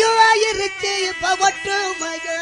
மயுவாயிருச்சு பவட்டு மயா